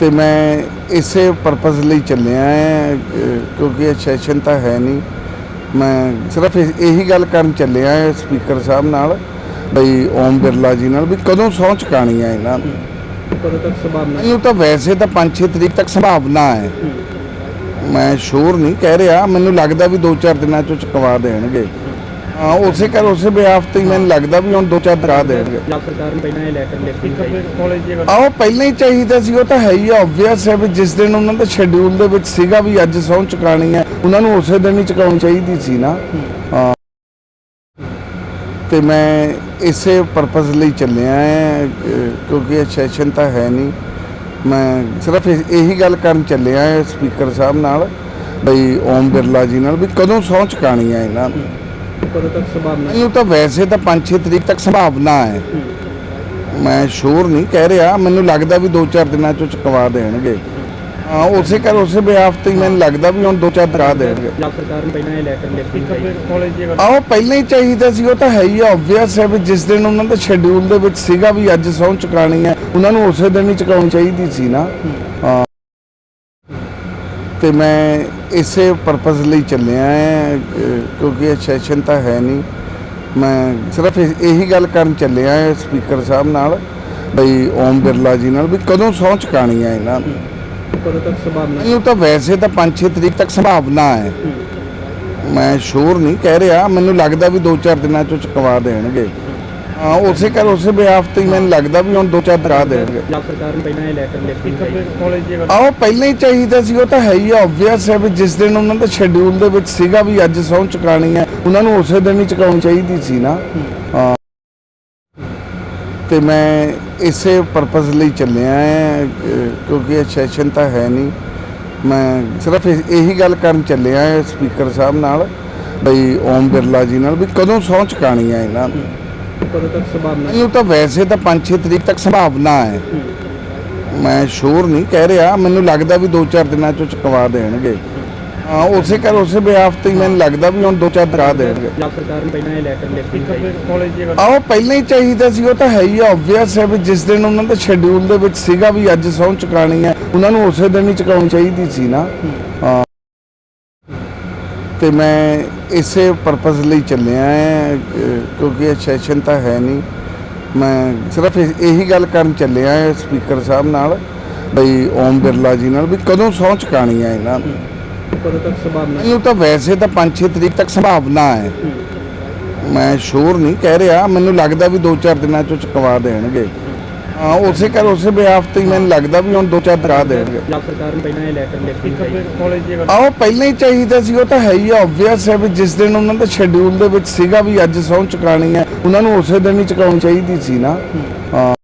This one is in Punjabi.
ਤੇ ਮੈਂ ਇਸੇ ਪਰਪਸ ਲਈ ਚੱਲਿਆ ਹੈ ਕਿਉਂਕਿ ਇਹ ਸੈਸ਼ਨ ਤਾਂ ਹੈ ਨਹੀਂ। ਮੈਂ ਸਿਰਫ ਇਹ- ਇਹੀ ਗੱਲ ਕਰਨ ਚੱਲਿਆ ਹੈ ਸਪੀਕਰ ਸਾਹਿਬ ਨਾਲ ਬਈ ਓਮ ਬਿਰਲਾ ਜੀ ਨਾਲ ਵੀ ਕਦੋਂ ਸਹੁੰ ਚੁਕਾਣੀ ਹੈ ਇਹਨਾਂ ਨੂੰ। ਕਦੋਂ ਤੱਕ ਸੰਭਾਵਨਾ ਮੈਨੂੰ ਤਾਂ ਵੈਸੇ ਤਾਂ 5-6 ਤਰੀਕ ਤੱਕ ਸੰਭਾਵਨਾ ਹੈ। ਮੈਂ ਸ਼ੋਰ ਨਹੀਂ ਕਹਿ ਰਿਹਾ ਮੈਨੂੰ ਲੱਗਦਾ ਵੀ 2-4 ਦਿਨਾਂ ਚ ਚੁਕਵਾ ਦੇਣਗੇ। ਹਾਂ ਉਸੇ ਕਰ ਉਸੇ ਬਿਆਫ ਤੇ ਹੀ ਮੈਨੂੰ ਲੱਗਦਾ ਵੀ ਹੁਣ 2-4 ਦਿਨ ਦੇਣਗੇ। ਪੰਜਾਬ ਸਰਕਾਰ ਨੇ ਪਹਿਲਾਂ ਇਹ ਲੈਟਰ ਸੀ। ਦੀ ਆਓ ਪਹਿਲਾਂ ਹੀ ਚਾਹੀਦਾ ਸੀ ਉਹ ਤਾਂ ਹੈ ਹੀ ਆਬਵੀਅਸ ਹੈ ਵੀ ਜਿਸ ਦਿਨ ਉਹਨਾਂ ਦਾ ਸ਼ੈਡਿਊਲ ਦੇ ਵਿੱਚ ਸੀਗਾ ਵੀ ਅੱਜ ਸਹੁੰ ਚੁਕਾਣੀ ਹੈ ਉਹਨਾਂ ਨੂੰ ਉਸੇ ਦਿਨ ਹੀ ਚੁਕਾਉਣੀ ਚਾਹੀਦੀ ਸੀ ਨਾ। ਤੇ ਮੈਂ ਇਸੇ ਪਰਪਸ ਲਈ ਚੱਲਿਆ ਹੈ ਕਿਉਂਕਿ ਇਹ ਸੈਸ਼ਨ ਤਾਂ ਹੈ ਨਹੀਂ। ਮੈਂ ਸਿਰਫ ਇਹ- ਗੱਲ ਕਰਨ ਚੱਲਿਆ ਹੈ ਸਪੀਕਰ ਸਾਹਿਬ ਨਾਲ ਬਈ ਓਮ ਬਿਰਲਾ ਜੀ ਨਾਲ ਵੀ ਕਦੋਂ ਸਹੁੰ ਚੁਕਾਣੀ ਹੈ ਇਹਨਾਂ ਨੂੰ? ਕਦੋਂ ਤੱਕ ਸੰਭਾਵਨਾ ਮੈਨੂੰ ਤਾਂ ਵੈਸੇ ਤਾਂ 5-6 ਤਰੀਕ ਤੱਕ ਸੰਭਾਵਨਾ ਹੈ। ਮੈਂ ਸ਼ੋਰ ਨਹੀਂ ਕਹਿ ਰਿਹਾ। ਮੈਨੂੰ ਲੱਗਦਾ ਵੀ 2-4 ਦਿਨਾਂ ਚ ਚੁਕਵਾ ਦੇਣਗੇ। ਹਾਂ ਉਸੇ ਕਰ ਉਸੇ ਬਿਆਫ ਤੇ ਹੀ ਮੈਨੂੰ ਲੱਗਦਾ ਵੀ ਹੁਣ 2-4 ਦਿਨ ਦੇਣਗੇ। ਪੰਜਾਬ ਸਰਕਾਰ ਨੇ ਪਹਿਲਾਂ ਇਹ ਲੈਟਰ ਲਿਖ ਦਿੱਤਾ ਸੀ। ਕਾਲਜ ਦੀ ਆਓ ਪਹਿਲਾਂ ਹੀ ਚਾਹੀਦਾ ਸੀ। ਉਹ ਤਾਂ ਹੈ ਹੀ ਆਬਵੀਅਸ ਹੈ ਵੀ ਜਿਸ ਦਿਨ ਉਹਨਾਂ ਦਾ ਸ਼ੈਡਿਊਲ ਦੇ ਵਿੱਚ ਸੀਗਾ ਵੀ ਅੱਜ ਸਹੁੰ ਚੁਕਾਣੀ ਹੈ ਉਹਨਾਂ ਨੂੰ ਉਸੇ ਦਿਨ ਹੀ ਚੁਕਾਉਣੀ ਚਾਹੀਦੀ ਸੀ ਨਾ। ਹਾਂ। ਤੇ ਮੈਂ ਇਸੇ ਪਰਪਸ ਲਈ ਚੱਲਿਆ ਹੈ ਕਿਉਂਕਿ ਇਹ ਸੈਸ਼ਨ ਤਾਂ ਹੈ ਨਹੀਂ। ਮੈਂ ਸਿਰਫ ਇਹ- ਇਹੀ ਗੱਲ ਕਰਨ ਚੱਲਿਆ ਹੈ ਸਪੀਕਰ ਸਾਹਿਬ ਨਾਲ ਬਈ ਓਮ ਬਿਰਲਾ ਜੀ ਨਾਲ ਵੀ ਕਦੋਂ ਸਹੁੰ ਚੁਕਾਣੀ ਹੈ ਇਹਨਾਂ ਨੂੰ ਕਦੋਂ ਤੱਕ ਸੰਭਾਵਨਾ ਮੈਨੂੰ ਤਾਂ ਵੈਸੇ ਤਾਂ 5-6 ਤਰੀਕ ਤੱਕ ਸੰਭਾਵਨਾ ਹੈ। ਮੈਂ ਸ਼ੋਰ ਨਹੀਂ ਕਹਿ ਰਿਹਾ ਮੈਨੂੰ ਲੱਗਦਾ ਵੀ 2-4 ਦਿਨਾਂ ਚ ਚੁਕਵਾ ਦੇਣਗੇ। ਹਾਂ ਉਸੇ ਕਰ ਉਸੇ ਬਿਆਫ ਤੇ ਹੀ ਮੈਨੂੰ ਲੱਗਦਾ ਵੀ ਹੁਣ 2-4 ਦਿਨ ਦੇਣਗੇ। ਪੰਜਾਬ ਸਰਕਾਰ ਨੇ ਪਹਿਲਾਂ ਇਹ ਲੈਟਰ ਲਿਖ ਦਿੱਤਾ। ਕਾਲਜ ਦੀ ਆਓ ਪਹਿਲਾਂ ਹੀ ਚਾਹੀਦਾ ਸੀ ਉਹ ਤਾਂ ਹੈ ਹੀ ਆਬਵੀਅਸ ਹੈ ਵੀ ਜਿਸ ਦਿਨ ਉਹਨਾਂ ਦਾ ਸ਼ੈਡਿਊਲ ਦੇ ਵਿੱਚ ਸੀਗਾ ਵੀ ਅੱਜ ਸਹੁੰ ਚੁਕਾਣੀ ਹੈ ਉਹਨਾਂ ਨੂੰ ਉਸੇ ਦਿਨ ਹੀ ਚੁਕਾਉਣੀ ਚਾਹੀਦੀ ਸੀ ਨਾ। ਹਾਂ। ਤੇ ਮੈਂ ਇਸੇ ਪਰਪਸ ਲਈ ਚੱਲਿਆ ਹੈ ਅਹ ਕਿਉਂਕਿ ਇਹ ਸੈਸ਼ਨ ਤਾਂ ਹੈ ਨਹੀਂ। ਮੈਂ ਸਿਰਫ ਇਹ- ਇਹੀ ਗੱਲ ਕਰਨ ਚੱਲਿਆ ਹੈ ਸਪੀਕਰ ਸਾਹਿਬ ਨਾਲ ਬਈ ਓਮ ਬਿਰਲਾ ਜੀ ਨਾਲ ਵੀ ਕਦੋਂ ਸਹੁੰ ਚੁਕਾਣੀ ਹੈ ਇਹਨਾਂ ਨੂੰ? ਕਦੋਂ ਤੱਕ ਸੰਭਾਵਨਾ ਮੈਨੂੰ ਤਾਂ ਵੈਸੇ ਤਾਂ 5-6 ਤਰੀਕ ਤੱਕ ਸੰਭਾਵਨਾ ਹੈ। ਮੈਂ ਸ਼ੋਰ ਨਹੀਂ ਕਹਿ ਰਿਹਾ। ਮੈਨੂੰ ਲੱਗਦਾ ਵੀ 2-4 ਦਿਨਾਂ ਚ ਚੁਕਵਾ ਦੇਣਗੇ। ਹਾਂ ਉਸੇ ਕਰ ਉਸੇ ਬਿਆਫ ਤੇ ਮੈਨੂੰ ਲੱਗਦਾ ਵੀ ਹੁਣ 2-4 ਦਿਨ ਦੇਣਗੇ। ਪੰਜਾਬ ਸਰਕਾਰ ਨੇ ਪਹਿਲਾਂ ਇਹ ਲੈਟਰ ਲਿਖ ਦਿੱਤਾ ਸੀ। ਕਾਲਜ ਦੀ ਆਓ ਪਹਿਲਾਂ ਹੀ ਚਾਹੀਦਾ ਸੀ। ਉਹ ਤਾਂ ਹੈ ਹੀ ਆਬਵੀਅਸ ਹੈ ਵੀ ਜਿਸ ਦਿਨ ਉਹਨਾਂ ਦਾ ਸ਼ੈਡਿਊਲ ਦੇ ਵਿੱਚ ਸੀਗਾ ਵੀ ਅੱਜ ਸਹੁੰ ਚੁਕਾਣੀ ਹੈ ਉਹਨਾਂ ਨੂੰ ਉਸੇ ਦਿਨ ਹੀ ਚੁਕਾਉਣੀ ਚਾਹੀਦੀ ਸੀ ਨਾ। ਹਾਂ। ਤੇ ਮੈਂ ਇਸੇ ਪਰਪਸ ਲਈ ਚੱਲਿਆ ਹੈ ਕਿਉਂਕਿ ਇਹ ਸੈਸ਼ਨ ਤਾਂ ਹੈ ਨਹੀਂ। ਮੈਂ ਸਿਰਫ ਇਹ- ਇਹੀ ਗੱਲ ਕਰਨ ਚੱਲਿਆ ਹੈ ਸਪੀਕਰ ਸਾਹਿਬ ਨਾਲ ਬਈ ਓਮ ਬਿਰਲਾ ਜੀ ਨਾਲ ਵੀ ਕਦੋਂ ਸਹੁੰ ਚੁਕਾਣੀ ਹੈ ਇਹਨਾਂ ਨੂੰ ਕਦੋਂ ਤੱਕ ਸੰਭਾਵਨਾ ਮੈਨੂੰ ਤਾਂ ਵੈਸੇ ਤਾਂ 5-6 ਤਰੀਕ ਤੱਕ ਸੰਭਾਵਨਾ ਹੈ। ਮੈਂ ਸ਼ੋਰ ਨਹੀਂ ਕਹਿ ਰਿਹਾ ਮੈਨੂੰ ਲੱਗਦਾ ਵੀ 2-4 ਦਿਨਾਂ ਚ ਚੁਕਵਾ ਦੇਣਗੇ। ਹਾਂ ਉਸੇ ਕਰ ਉਸੇ ਬਿਆਫ ਤੇ ਹੀ ਮੈਨੂੰ ਲੱਗਦਾ ਵੀ ਹੁਣ 2-4 ਦਿਨ ਦੇਣਗੇ ਪੰਜਾਬ ਸਰਕਾਰ ਨੇ ਪਹਿਲਾਂ ਇਹ ਲੈਟਰ ਲਿਖ ਦਿੱਤਾ ਦੀ ਆਓ ਪਹਿਲਾਂ ਹੀ ਚਾਹੀਦਾ ਸੀ ਉਹ ਤਾਂ ਹੈ ਹੀ ਆਬਵੀਅਸ ਹੈ ਵੀ ਜਿਸ ਦਿਨ ਉਹਨਾਂ ਦਾ ਸ਼ੈਡਿਊਲ ਦੇ ਵਿੱਚ ਸੀਗਾ ਵੀ ਅੱਜ ਸਹੁੰ ਚੁਕਾਣੀ ਹੈ ਉਹਨਾਂ ਨੂੰ ਉਸੇ ਦਿਨ ਹੀ ਚੁਕਾਉਣੀ ਚਾਹੀਦੀ ਸੀ ਨਾ। ਹਾਂ।